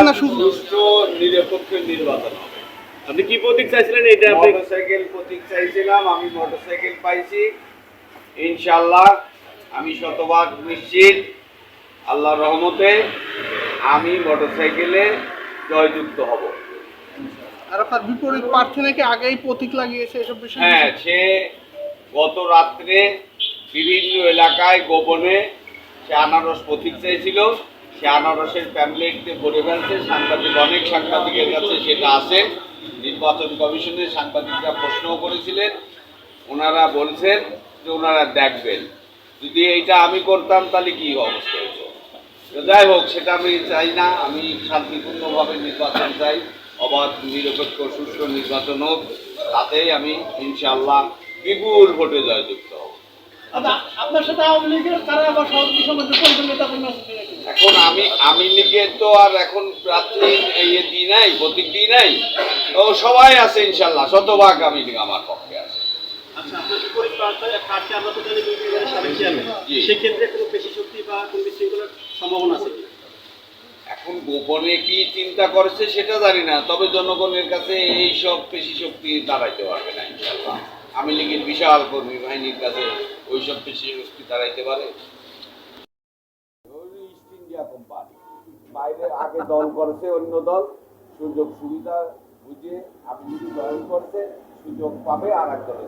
চাচ্ছেন না শুধু। সুষ্ঠু নিরপেক্ষ নির্বাচন হবে। আপনি কি প্রতীক চাইছিলেন? এটা আপনি মোটরসাইকেল প্রতীক চাইছিলাম আমি মোটরসাইকেল পাইছি। ইনশাল্লাহ আমি শতভাগ নিশ্চিত আল্লাহর রহমতে আমি মোটরসাইকেলে জয়যুক্ত হব। আর আপনার বিপরীত প্রার্থী নাকি আগেই প্রতীক লাগিয়েছে এসব বিষয়ে? হ্যাঁ সে গত রাত্রে বিভিন্ন এলাকায় গোপনে সে আনারস প্রতীক চাইছিল। সে আনারসের প্যামলেটে ভরে ফেলছে। সাংবাদিক, অনেক সাংবাদিকের কাছে সেটা আছে। নির্বাচন কমিশনে সাংবাদিকরা প্রশ্নও করেছিলেন। ওনারা বলছেন যে ওনারা দেখবেন। যদি এইটা আমি করতাম, তাহলে কি অবস্থা হতো? যাই হোক, সেটা আমি চাই না। আমি শান্তিপূর্ণভাবে নির্বাচন চাই। অবাধ, নিরপেক্ষ, সুষ্ঠু নির্বাচন হোক। তাতেই আমি ইনশাআল্লাহ বিপুল ভোটে জয়যুক্ত হব। আচ্ছা আপনার সাথে আওয়ামী লীগের কারা বা সভাপতি সমাজের এখন আমি আমি লিগের তো আর এখন প্রার্থী ইয়ে দিই নাই প্রতীক দিই নাই। তো সবাই আছে ইনশাল্লাহ শতভাগ আমি লীগ আমার পক্ষে আছে। আচ্ছা আছে এখন গোপনে কি চিন্তা করেছে সেটা জানি না তবে জনগণের কাছে এই সব পেশি শক্তি দাঁড়াইতে পারবে না ইনশাল্লাহ। আমি লীগের বিশাল কর্মী বাহিনীর কাছে ওই সব পেশি শক্তি দাঁড়াইতে পারে। বাইরে আগে দল করছে, অন্য দল। সুযোগ সুবিধা বুঝে আপনি যদি জয়েন করছে সুযোগ পাবে আর এক দলে